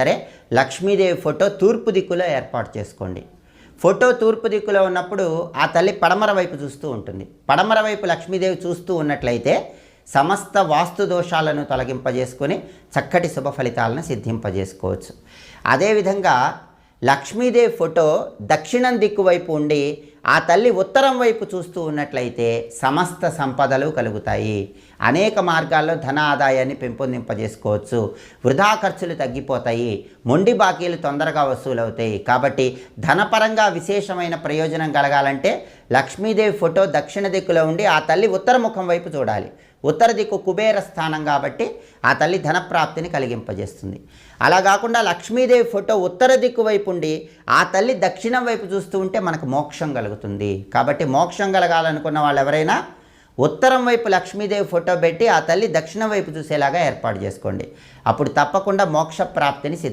సరే లక్ష్మీదేవి ఫోటో తూర్పు దిక్కులో ఏర్పాటు చేసుకోండి. ఫోటో తూర్పు దిక్కులో ఉన్నప్పుడు ఆ తల్లి పడమర వైపు చూస్తూ ఉంటుంది. పడమర వైపు లక్ష్మీదేవి చూస్తూ ఉన్నట్లయితే సమస్త వాస్తు దోషాలను తొలగింపజేసుకొని చక్కటి శుభ ఫలితాలను సిద్ధింపజేసుకోవచ్చు. అదేవిధంగా లక్ష్మీదేవి ఫోటో దక్షిణం దిక్కు వైపు ఉండి ఆ తల్లి ఉత్తరం వైపు చూస్తూ ఉన్నట్లయితే సమస్త సంపదలు కలుగుతాయి. అనేక మార్గాల్లో ధన ఆదాయాన్ని పెంపొందింపజేసుకోవచ్చు. వృధా ఖర్చులు తగ్గిపోతాయి. మొండి బాకీలు తొందరగా వసూలవుతాయి. కాబట్టి ధనపరంగా విశేషమైన ప్రయోజనం కలగాలంటే లక్ష్మీదేవి ఫోటో దక్షిణ దిక్కులో ఉండి ఆ తల్లి ఉత్తర ముఖం వైపు చూడాలి. ఉత్తర దిక్కు కుబేర స్థానం కాబట్టి ఆ తల్లి ధనప్రాప్తిని కలిగింపజేస్తుంది. అలా కాకుండా లక్ష్మీదేవి ఫోటో ఉత్తర దిక్కు వైపు ఉండి ఆ తల్లి దక్షిణం వైపు చూస్తూ ఉంటే మనకు మోక్షం కలుగుతుంది. కాబట్టి మోక్షం కలగాలనుకున్న వాళ్ళు ఎవరైనా ఉత్తరం వైపు లక్ష్మీదేవి ఫోటో పెట్టి ఆ తల్లి దక్షిణం వైపు చూసేలాగా ఏర్పాటు చేసుకోండి. అప్పుడు తప్పకుండా మోక్ష ప్రాప్తిని